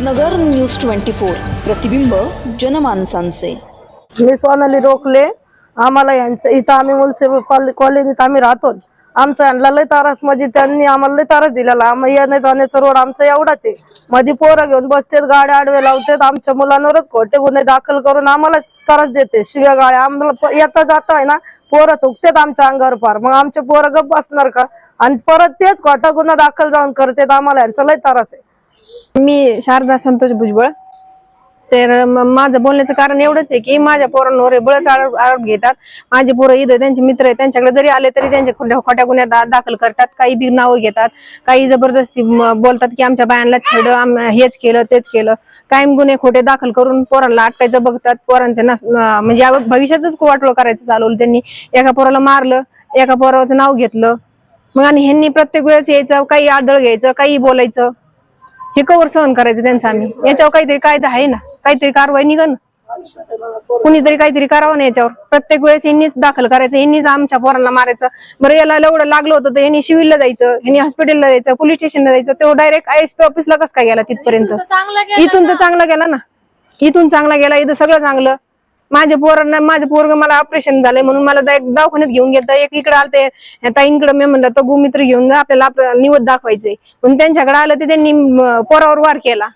नगर news twenty four. प्रतिबिंब जनमानसांचे. मी सोनाली रोखले. आम्हाला यांचं इथं आम्ही मुलसे कॉलनीत आम्ही राहतो. आमचं यांना लय तारास म्हणजे त्यांनी आम्हाला लय तारास दिलेला. आम्ही येण्या जाण्याचा रोड आमचा एवढाच आहे. मध्ये पोरं घेऊन बसतेत गाड्या आडवे लावतात. आमच्या मुलांवरच खोटे गुन्हे दाखल करून आम्हाला त्रास देते. शिव्या गाड्या आम्हाला येता जाता आहे ना पोरं थुकतात आमच्या अंगावर फार. मग आमचे पोरं गप्प बसणार का? आणि परत तेच खोटा गुन्हा दाखल जाऊन करतात. आम्हाला यांचा लय त्रास आहे. मी शारदा संतोष भुजबळ. तर माझं बोलण्याचं कारण एवढंच आहे की माझ्या पोरांवर बळच आरोप आरोप घेतात. माझे पोरं इथं त्यांचे मित्र आहेत त्यांच्याकडे जरी आले तरी त्यांच्या खोट्या खोट्या गुन्ह्यात दाखल करतात. काही बी नावं घेतात. काही जबरदस्ती बोलतात की आमच्या बायांना छेड आम- हेच केलं तेच केलं. कायम गुन्हे खोटे दाखल करून पोरांना अटकायचं बघतात. पोरांच्या नस म्हणजे भविष्याचंच भविष्याच वाटोळ करायचं चालवलं त्यांनी. एका पोराला मारलं एका पोराचं नाव घेतलं. मग आणि ह्यांनी प्रत्येक वेळेस यायचं काही आदळ घ्यायचं काही बोलायचं. हे कवर सहन करायचं त्यांचं आम्ही. याच्यावर काहीतरी कायदा आहे ना. काहीतरी कारवाई निघन. कुणीतरी काहीतरी करावं ना याच्यावर. प्रत्येक वेळेस यांनीच दाखल करायचं यांनीच आमच्या पोरांना मारायचं. बरं याला एवढं लागलं होतं तर यांनी सिव्हिलला जायचं यांनी हॉस्पिटलला जायचं पोलीस स्टेशनला जायचं. तो डायरेक्ट आयएसपी ऑफिसला कसं काय गेला तिथपर्यंत? इथून तर चांगला गेला ना. इथून चांगला गेला इथं सगळं चांगलं. माझ्या पोरांना माझं पोरग मला ऑपरेशन झालंय म्हणून मला एक दवाखान्यात घेऊन गेलं एक इकडे आलते ताईंकडे मी म्हणलं तो गोमित्र घेऊन जा आपल्याला आपलं निवड दाखवायचंय. म्हणून त्यांच्याकडे आलं ते त्यांनी पोरावर वार केला.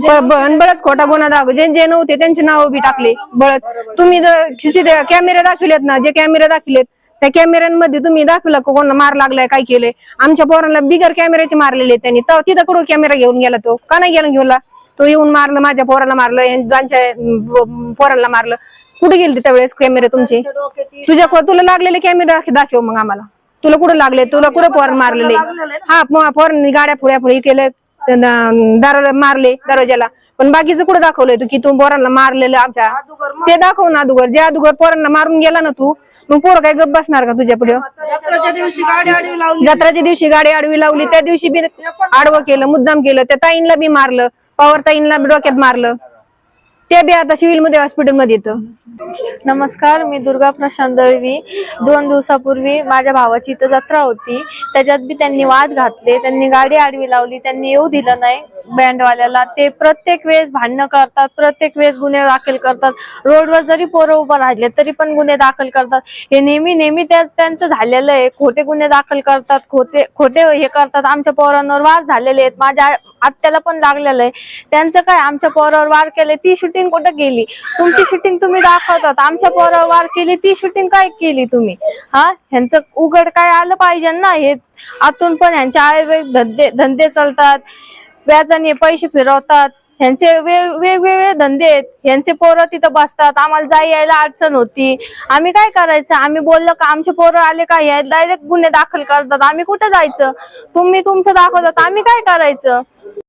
बळच खोटा गुन्हा दाखव जे जे नव्हते त्यांचे नाव बी टाकले. बळच तुम्ही जर कॅमेरे दाखविलेत ना जे कॅमेरे दाखविलेत त्या कॅमेऱ्यांमध्ये तुम्ही दाखवला का कोणाला मार लागलाय काय केलंय? आमच्या पोरांना बिगर कॅमेऱ्याचे मारलेले त्यांनी. तिथं कडून कॅमेरा घेऊन गेला तो? का नाही गेला? घेऊन तो येऊन मारलं माझ्या पोराला मारलं यांच्या पोराला मारलं. कुठे गेले त्यावेळेस कॅमेरे तुमचे? तुझ्या तुला लागलेले कॅमेरे दाखव मग आम्हाला. तुला कुठं लागले? तुला कुठं पोर मारलेले? हा पोरांनी गाड्या पुढ्या पुढे केले दाराला मारले दरवाजाला पण बाकीचं कुठं दाखवलंय तू की तू पोरांना मारलेलं आमच्या? ते दाखव ना अदुगर. जे अदुगर पोरांना मारून गेला ना तू मग पोरं काय गप बसणार का तुझ्या पुढे? जत्राच्या दिवशी गाडी आडवी लावली. जत्राच्या दिवशी गाडी आडवी लावली त्या दिवशी बी आडवं केलं मुद्दाम केलं त्या ताईंला बी मारलं. पवार ताईंना बी डोक्यात मारलं. ते बी आता सिव्हिलमध्ये हॉस्पिटलमध्ये येतं. नमस्कार मी दुर्गा प्रशांत दळवी. दोन दिवसापूर्वी माझ्या भावाची इथं जत्रा होती. त्याच्यात बी त्यांनी वाद घातले. त्यांनी गाडी आडवी लावली. त्यांनी येऊ दिलं नाही बँडवाल्याला ते प्रत्येक वेळेस भांडणं करतात. प्रत्येक वेळेस गुन्हे दाखल करतात. रोडवर जरी पोरं उभं राहिले तरी पण गुन्हे दाखल करतात. हे नेहमी नेहमी त्यांचं झालेलं आहे. खोटे गुन्हे दाखल करतात. खोटे खोटे हे करतात. आमच्या पोरांवर वार झालेले आहेत. माझ्या आत्याला पण लागलेलं आहे. त्यांचं काय? आमच्या पोरावर वार केले. ती शूटिंग कुठं गेली तुमची शूटिंग तुम्ही दाखवतात. आमच्या पोरावर केली ती शूटिंग काय केली तुम्ही? हा? ह्यांचं उघड काय आलं पाहिजे ना? हे आतून पण ह्यांचे आयुर्वेद धंदे धंदे चालतात. व्याजाने पैसे फिरवतात. ह्यांचे वे वेगवेगळे धंदे आहेत. ह्यांचे पोरं तिथं बसतात. आम्हाला जाई यायला अडचण होती. आम्ही काय करायचं? आम्ही बोललो का आमचे पोरं आले का? हे डायरेक्ट गुन्हे दाखल करतात. आम्ही कुठं जायचं? तुम्ही तुमचं दाखवतात. आम्ही काय करायचं?